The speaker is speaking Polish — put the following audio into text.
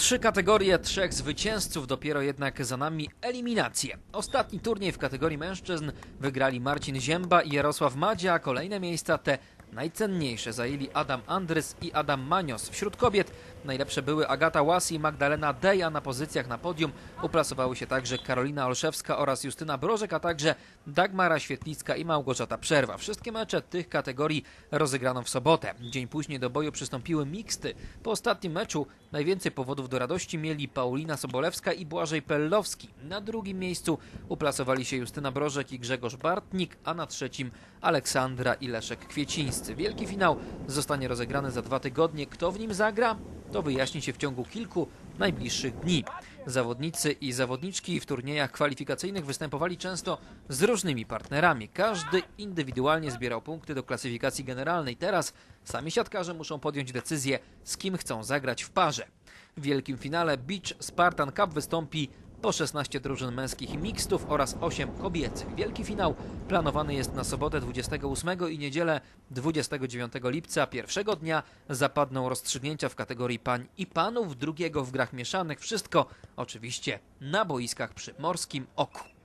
Trzy kategorie, trzech zwycięzców, dopiero jednak za nami eliminacje. Ostatni turniej w kategorii mężczyzn wygrali Marcin Zięba i Jarosław Madzia, a kolejne miejsca te najcenniejsze zajęli Adam Andrys i Adam Manios. Wśród kobiet najlepsze były Agata Łasi i Magdalena Dej, a na pozycjach na podium uplasowały się także Karolina Olszewska oraz Justyna Brożek, a także Dagmara Świetlicka i Małgorzata Przerwa. Wszystkie mecze tych kategorii rozegrano w sobotę. Dzień później do boju przystąpiły miksty. Po ostatnim meczu najwięcej powodów do radości mieli Paulina Sobolewska i Błażej Pellowski. Na drugim miejscu uplasowali się Justyna Brożek i Grzegorz Bartnik, a na trzecim Aleksandra i Leszek Kwiecińscy. Wielki finał zostanie rozegrany za dwa tygodnie. Kto w nim zagra? To wyjaśni się w ciągu kilku najbliższych dni. Zawodnicy i zawodniczki w turniejach kwalifikacyjnych występowali często z różnymi partnerami. Każdy indywidualnie zbierał punkty do klasyfikacji generalnej. Teraz sami siatkarze muszą podjąć decyzję, z kim chcą zagrać w parze. W wielkim finale Beach Spartan Cup wystąpi po 16 drużyn męskich i mixtów oraz 8 kobiecych. Wielki finał planowany jest na sobotę 28 i niedzielę 29 lipca. Pierwszego dnia zapadną rozstrzygnięcia w kategorii pań i panów, drugiego w grach mieszanych. Wszystko oczywiście na boiskach przy Morskim Oku.